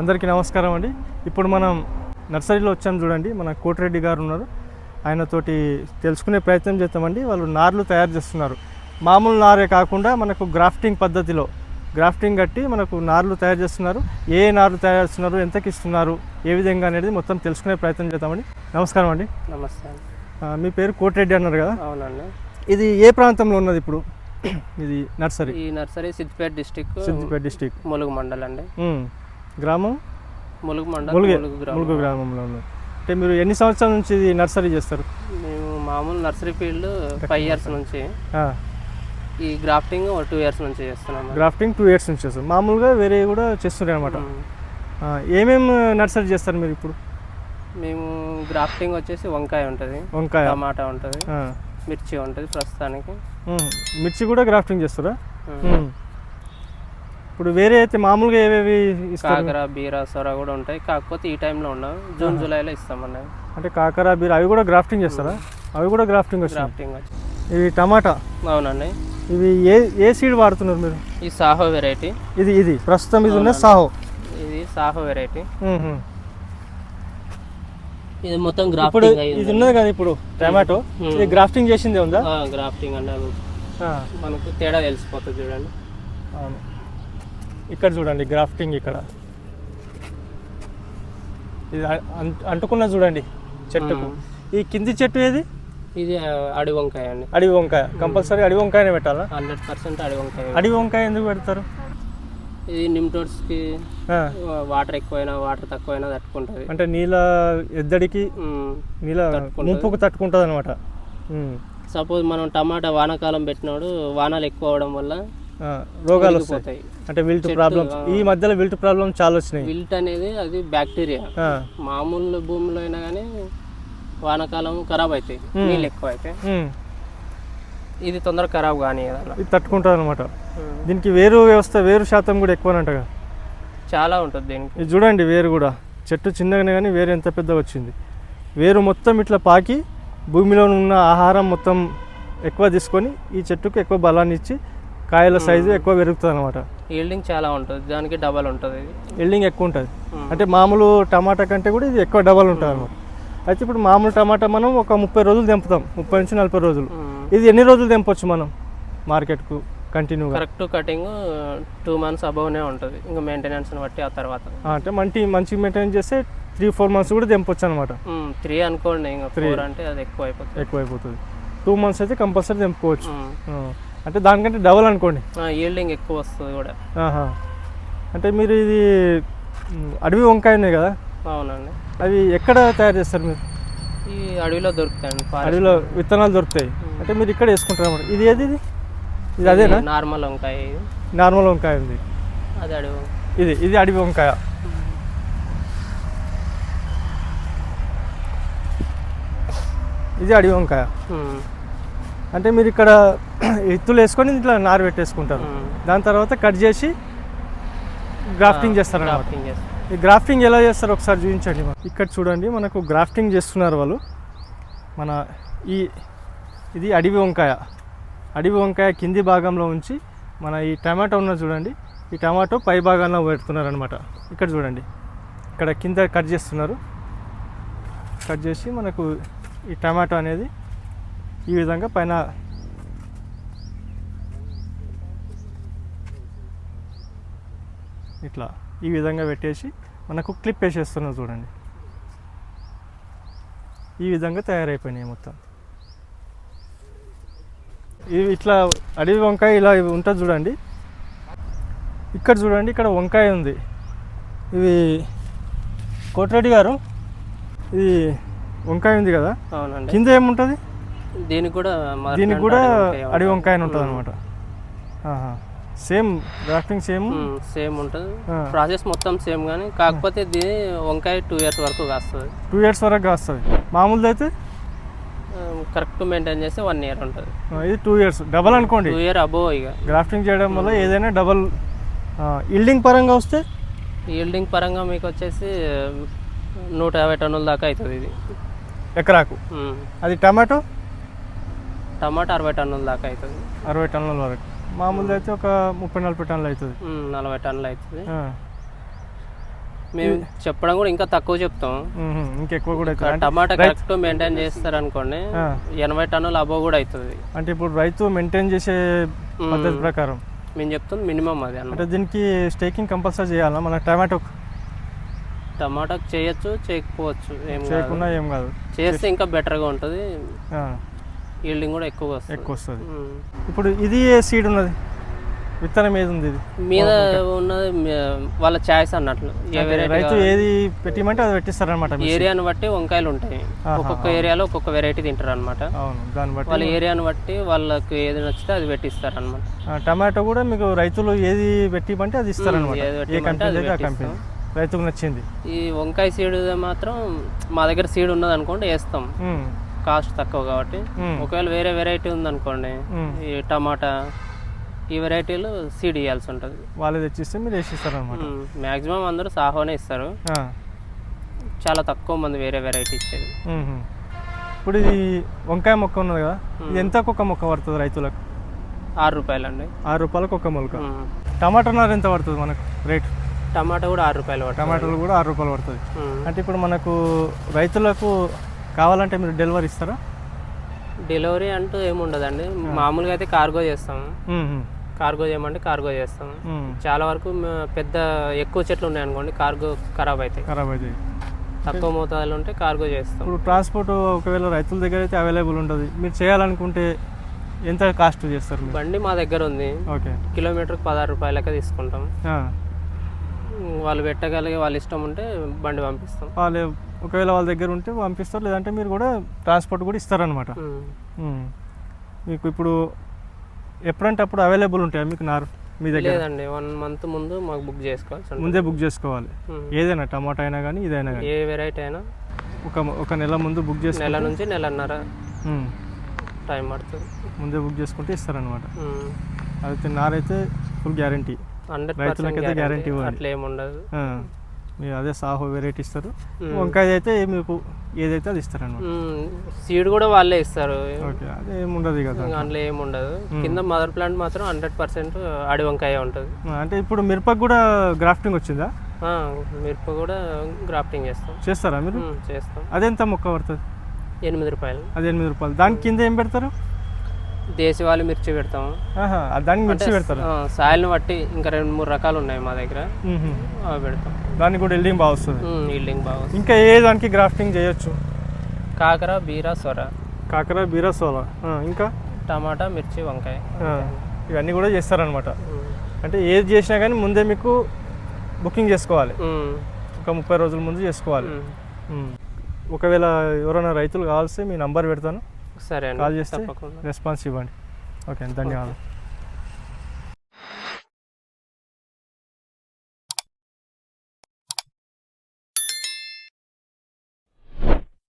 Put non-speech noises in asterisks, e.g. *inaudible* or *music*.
అందరికీ నమస్కారం అండి. ఇప్పుడు మనం నర్సరీలో వచ్చాం చూడండి. మన కోటిరెడ్డి గారు ఉన్నారు. ఆయనతోటి తెలుసుకునే ప్రయత్నం చేస్తామండి వాళ్ళు నార్లు తయారు చేస్తున్నారు. మామూలు నారే కాకుండా మనకు గ్రాఫ్టింగ్ పద్ధతిలో గ్రాఫ్టింగ్ కట్టి మనకు నార్లు తయారు చేస్తున్నారు. ఏ నార్లు తయారు చేస్తున్నారు ఎంతకి ఇస్తున్నారు ఏ విధంగా అనేది మొత్తం తెలుసుకునే ప్రయత్నం చేద్దామండి. నమస్కారం అండి. ఆ, మీ పేరు కోటిరెడ్డి అన్నారు కదా? అవునండి. ఇది ఏ ప్రాంతంలో ఉన్నది ఇప్పుడు? ఇది నర్సరీ? ఈ nursery Siddipet district Siddipet district. Mulugu mandal అండి గ్రామం? ములుగు మండల్ ములుగు ములుగు గ్రామం. ములుగు గ్రామంలో ఉన్నది అంటే మీరు ఎన్ని సంవత్సరాల నుంచి ఇది నర్సరీ చేస్తారు? మేము మామూలు నర్సరీ ఫీల్డ్ ఫైవ్ ఇయర్స్ నుంచి. ఈ గ్రాఫ్టింగ్ టూ ఇయర్స్ నుంచి చేస్తున్నాం. గ్రాఫ్టింగ్ టూ ఇయర్స్ నుంచి చేస్తారు. మామూలుగా వేరే కూడా చేస్తుంటారు అనమాట ఏమేమి నర్సరీ చేస్తారు మీరు ఇప్పుడు? మేము గ్రాఫ్టింగ్ వచ్చేసి వంకాయ ఉంటుంది వంకాయ. టమాటా ఉంటుంది మిర్చి ఉంటుంది ప్రస్తుతానికి. మిర్చి కూడా గ్రాఫ్టింగ్ చేస్తారా. ఇప్పుడు వేరే అయితే మామూలుగా ఏవేవి కాకర బీర సొర కూడా ఉంటాయి. కాకపోతే ఈ టైంలో ఉండవు. జూన్ జూలైలో ఇస్తామన్నా అంటే కాకర బీర అవి కూడా గ్రాఫ్టింగ్ చేస్తారా? అవి కూడా గ్రాఫ్టింగ్ గ్రాఫ్టింగ్ ఇవి టమాటా? అవునండి. ఇవి ఏ ఏ సీడ్ వాడుతున్నారు మీరు? ఈ సాహో వెరైటీ ఇది ఇది. ప్రస్తుతం ఇది ఉన్న సాహో. ఇది సాహో వెరైటీ. ఇది మొత్తం ఇప్పుడు గ్రాఫ్టింగ్ ఇది ఉన్నది కదా ఇప్పుడు టమాటో? ఇది గ్రాఫ్టింగ్ చేసిందే ఉందా? గ్రాఫ్టింగ్ ఆ, మనకు తేడా తెలిసిపోతుంది చూడండి. అవును. ఇక్కడ చూడండి గ్రాఫ్టింగ్ ఇక్కడ. ఇది అంటుకున్న చూడండి చెట్టుకు. ఈ కింది చెట్టు ఏది? ఇది ఆ, అడవి వంకాయ అండి. అడవి వంకాయ. కంపల్సరీ అడవి వంకాయనే పెట్టాలా? హండ్రెడ్ పర్సెంట్ అడవి వంకాయ. అడవి వంకాయ ఎందుకు పెడతారు? ఇది నిమ్టోడ్స్కి వాటర్ ఎక్కువైనా వాటర్ తక్కువైనా తట్టుకుంటుంది. అంటే నీళ్ళ ఎద్దడికి నీళ్ళ ముంపుకు తట్టుకుంటుంది అనమాట సపోజ్ మనం టమాటా వానాకాలం పెట్టినప్పుడు వానాలు ఎక్కువ అవడం వల్ల రోగాలు వస్తాయి. అంటే విల్ట్ ప్రాబ్లమ్స్. ఈ మధ్యలో విల్ట్ ప్రాబ్లమ్స్ చాలా వచ్చినాయి. విల్ట్ అనేది అది బ్యాక్టీరియా. మామూలు భూమిలో అయినా కానీ వానాకాలం ఖరాబ్ అవుతాయి నీళ్ళు ఎక్కువ అయితే. ఇది తొందరగా ఖరాబ్ కానీ ఇది తట్టుకుంటుంది అనమాట దీనికి వేరు వ్యవస్థ వేరు శాతం కూడా ఎక్కువనంటగా చాలా ఉంటుంది దీనికి. ఇది చూడండి వేరు కూడా. చెట్టు చిన్నగానే కానీ వేరు ఎంత పెద్ద వచ్చింది. వేరు మొత్తం ఇట్లా పాకి భూమిలో ఉన్న ఆహారం మొత్తం ఎక్కువ తీసుకొని ఈ చెట్టుకు ఎక్కువ బలాన్ని ఇచ్చి కాయల సైజు ఎక్కువ పెరుగుతుంది అనమాట ఈల్డింగ్ చాలా ఉంటుంది. దానికి డబల్ ఉంటుంది ఇది. ఎల్డింగ్ ఎక్కువ ఉంటుంది. అంటే మామూలు టమాటా కంటే కూడా ఇది ఎక్కువ డబల్ ఉంటుంది అనమాట అయితే ఇప్పుడు మామూలు టమాటా మనం ఒక ముప్పై రోజులు తెంపుతాం. ముప్పై నుంచి నలభై రోజులు. ఇది ఎన్ని రోజులు తెంపొచ్చు మనం? మార్కెట్కు కంటిన్యూగా కరెక్ట్ కటింగ్ టూ మంత్స్ అబవ్నే ఉంటుంది. ఇంకా మెయింటెనెన్స్ని బట్టి ఆ తర్వాత. అంటే మంచి మంచి మెయింటైన్ చేస్తే త్రీ ఫోర్ మంత్స్ కూడా తెంపొచ్చు అనమాట త్రీ అనుకోండి. ఇంకా ఫోర్ అంటే అది ఎక్కువ అయిపోతుంది ఎక్కువైపోతుంది. టూ మంత్స్ అయితే కంపల్సరీ తెంపుకోవచ్చు. ఆ. అంటే దానికంటే డబల్ అనుకోండి. ఈల్డింగ్ ఎక్కువ వస్తుంది కూడా. ఆహా. అంటే మీరు ఇది అడవి వంకాయ ఉన్నాయి కదా? అవునండి. అవి ఎక్కడ తయారు చేస్తారు మీరు? ఈ అడవిలో దొరుకుతాయండి అడవిలో విత్తనాలు దొరుకుతాయి. అంటే మీరు ఇక్కడ వేసుకుంటారు అన్నమాట. ఇది ఏది ఇది? ఇది అదేనా? నార్మల్ వంకాయ నార్మల్ వంకాయ ఉంది. అది అడవి. ఇది ఇది అడవి వంకాయ. ఇది అడవి వంకాయ. అంటే మీరు ఇక్కడ *clears throat* ఎత్తులు వేసుకొని ఇట్లా నారు పెట్టేసుకుంటారు. దాని తర్వాత కట్ చేసి గ్రాఫ్టింగ్ చేస్తారు. ఈ గ్రాఫ్టింగ్ ఎలా చేస్తారు ఒకసారి చూపించండి. ఇక్కడ చూడండి మనకు గ్రాఫ్టింగ్ చేస్తున్నారు వాళ్ళు. మన ఈ ఇది అడవి వంకాయ. అడవి వంకాయ కింది భాగంలో ఉంచి మన ఈ టమాటో ఉన్నది చూడండి ఈ టమాటో పై భాగంలో పెడుతున్నారు అనమాట ఇక్కడ చూడండి ఇక్కడ కింద కట్ చేస్తున్నారు. కట్ చేసి మనకు ఈ టమాటో అనేది ఈ విధంగా పైన ఇట్లా ఈ విధంగా పెట్టేసి మనకు క్లిప్ వేసేస్తున్నారు చూడండి. ఈ విధంగా తయారైపోయినాయి మొత్తం. ఇవి ఇట్లా అడవి వంకాయ ఇలా ఇవి ఉంటుంది చూడండి. ఇక్కడ చూడండి ఇక్కడ వంకాయ ఉంది. ఇవి కోటిరెడ్డి గారు ఇది వంకాయ ఉంది కదా? అవునండి. కింద ఏముంటుంది? దీనికి కూడా దీనికి కూడా అడవి. వంకాయ ఉంటుంది అనమాట సేమ్ గ్రాఫ్టింగ్ సేమ్? సేమ్ ఉంటుంది. ప్రాసెస్ మొత్తం సేమ్ కానీ కాకపోతే దీని వంకాయ టూ ఇయర్స్ వరకు కాస్తుంది. టూ ఇయర్స్ వరకు కాస్తుంది. మామూలుది అయితే? కరెక్ట్ మెయింటైన్ చేస్తే వన్ ఇయర్ ఉంటుంది. ఇది టూ ఇయర్స్ డబల్ అనుకోండి. టూ ఇయర్ అబోవ్ ఇక గ్రాఫ్టింగ్ చేయడం వల్ల ఏదైనా డబల్ ఇల్డింగ్ పరంగా వస్తే? ఈల్డింగ్ పరంగా మీకు వచ్చేసి నూట యాభై టన్నుల దాకా అవుతుంది ఇది. ఎకరాకు. అది టమాటో? టమాటా అరవై టన్నుల దాకా అవుతుంది. అరవై టన్నుల వరకు. మామూలుది అయితే ఒక ముప్పై నలభై టన్నులు అవుతుంది. నలభై టన్నులు అవుతుంది. మేము చెప్పడం కూడా ఇంకా తక్కువ చెప్తాం. ఇంకెక్కువ కూడా టమాటా కరెక్ట్ మెయింటైన్ చేస్తారు అనుకోండి. ఎనభై టన్నులు అబో కూడా అవుతుంది. అంటే ఇప్పుడు రైతు మెయింటైన్ చేసే పద్ధతి ప్రకారం. మేము చెప్తుంది మినిమం అది అంటే దీనికి స్టేకింగ్ కంపల్సరీ చేయాలా? మన టమాటో టమాటాకు చేయొచ్చు చేయకపోవచ్చు ఏం కాదు. చేయకుండా ఏం కాదు. చేస్తే ఇంకా బెటర్గా ఉంటుంది. ఈల్డింగ్ కూడా వస్తుంది. ఎక్కువ వస్తుంది. ఇప్పుడు ఇది ఏ సీడ్ ఉన్నది? విత్తనం ఏది ఉంది ఇది? మీద ఉన్నది వాళ్ళ ఛాయిస్ అన్నట్లు. రైతు ఏది పెట్టిమంటే అది పెట్టిస్తారనమాట ఏరియాను బట్టి వంకాయలు ఉంటాయి. ఒక్కొక్క ఏరియాలో ఒక్కొక్క వెరైటీ తింటారు అనమాట దాన్ని బట్టి వాళ్ళ ఏరియాను బట్టి వాళ్ళకి ఏది నచ్చితే అది పెట్టిస్తారు అనమాట టమాటో కూడా మీకు రైతులు ఏది పెట్టిమంటే అది ఇస్తారనమాట ఏది ఏ కంపెనీ ఆ కంపెనీ రైతుకు నచ్చింది. ఈ వంకాయ సీడ్ మాత్రం మా దగ్గర సీడ్ ఉన్నది అనుకోండి వేస్తాం కాస్ట్ తక్కువ కాబట్టి ఒకవేళ వేరే వెరైటీ ఉందనుకోండి. ఈ టమాటా ఈ వెరైటీలు సీడ్ ఇవ్వాల్సి ఉంటుంది. వాళ్ళే తెచ్చిస్తే మీరు వేసిస్తారనమాట మ్యాక్సిమం అందరూ సాహోనే ఇస్తారు. చాలా తక్కువ మంది వేరే వెరైటీ ఇచ్చేది. ఇప్పుడు ఇది వంకాయ మొక్క ఉన్నది కదా ఇది ఎంత ఒక్క మొక్క పడుతుంది రైతులకు? ఆరు రూపాయలండి. ఆరు రూపాయలకు ఒక్క మొలక. టమాటా నారు ఎంత పడుతుంది మనకు రేట్? టమాటా కూడా ఆరు రూపాయలు టమాటాలు కూడా ఆరు రూపాయలు పడుతుంది. అంటే ఇప్పుడు మనకు రైతులకు కావాలంటే మీరు డెలివరీ ఇస్తారా? డెలివరీ అంటూ ఏముండదండి మామూలుగా అయితే కార్గో చేస్తాం. ఉమ్, ఉమ్, కార్గో చేయమంటే కార్గో చేస్తాం. చాలా వరకు పెద్ద ఎక్కువ చెట్లు ఉన్నాయి అనుకోండి కార్గో ఖరాబ్ అవుతాయి. ఖరాబ్ అవుతాయి. తక్కువ మోతాదులో ఉంటే కార్గో చేస్తాం. ఇప్పుడు ట్రాన్స్పోర్ట్ ఒకవేళ రైతుల దగ్గర అయితే అవైలబుల్ ఉంటుంది. మీరు చేయాలనుకుంటే ఎంత కాస్ట్ చేస్తారు బండి మా దగ్గర ఉంది. ఓకే. కిలోమీటర్కి పదహారు రూపాయలకే తీసుకుంటాం. వాళ్ళు పెట్టగలిగే వాళ్ళ ఇష్టం ఉంటే బండి పంపిస్తాం. వాళ్ళు ఒకవేళ వాళ్ళ దగ్గర ఉంటే పంపిస్తారు లేదంటే మీరు కూడా ట్రాన్స్పోర్ట్ కూడా ఇస్తారనమాట. మీకు ఇప్పుడు ఎప్పుడంటే అప్పుడు అవైలబుల్ ఉంటాయా మీకు నారు మీ దగ్గర? లేదండి వన్ మంత్ ముందు మాకు బుక్ చేసుకోవాల్సి ఉంటుంది. ముందే బుక్ చేసుకోవాలి. ఏదైనా టమాటా అయినా కానీ ఇదైనా కానీ ఏ వెరైటీ అయినా ఒక ఒక నెల ముందు బుక్ చేసుకుంటే నెల నుంచి నెలన్నర. టైం పడుతుంది. ముందే బుక్ చేసుకుంటే ఇస్తారనమాట. అయితే నారైతే ఫుల్ గ్యారంటీ. రైతులకైతే ఇవ్వాలి. అట్లా ఏమి ఉండదు. మీరు అదే సాహో వెరైటీ ఇస్తారు. వంకాయ అయితే మీకు ఏదైతే అది ఇస్తారనమాట. సీడ్ కూడా వాళ్ళే ఇస్తారు. ఓకే అదే ఏముండదు కదా అందులో ఏమి ఉండదు. కింద మదర్ ప్లాంట్ మాత్రం హండ్రెడ్ పర్సెంట్ అడి వంకాయ ఉంటుంది. అంటే ఇప్పుడు మిరపకు కూడా గ్రాఫ్టింగ్ వచ్చిందా? మిరప కూడా గ్రాఫ్టింగ్ చేస్తాం. చేస్తారా మీరు? చేస్తాం. అదెంత మొక్క పడుతుంది? ఎనిమిది రూపాయలు. అది ఎనిమిది రూపాయలు. దాని కింద ఏం పెడతారు? దేశవాళీ మిర్చి పెడతాం ఆహా, అది దానికి మిర్చి పెడతారు? సాయిల్ని బట్టి ఇంకా రెండు మూడు రకాలు ఉన్నాయి మా దగ్గర. అవి పెడతాం. దానికి కూడా ఎల్డింగ్ బాగా వస్తుంది. ఈల్డింగ్ బాగా. ఇంకా ఏ దానికి గ్రాఫ్టింగ్ చేయొచ్చు? కాకర బీర సొర. కాకర బీర ఆ, ఇంకా? టమాటా మిర్చి వంకాయ. ఇవన్నీ కూడా చేస్తారనమాట. అంటే ఏది చేసినా కానీ ముందే మీకు బుకింగ్ చేసుకోవాలి. ఒక ముప్పై రోజుల ముందు చేసుకోవాలి. ఒకవేళ ఎవరైనా రైతులు కావాల్సి మీ నంబర్ పెడతాను. సరే కాల్ చేస్తే రెస్పాన్స్ ఇవ్వండి. ఓకే ధన్యవాదాలు.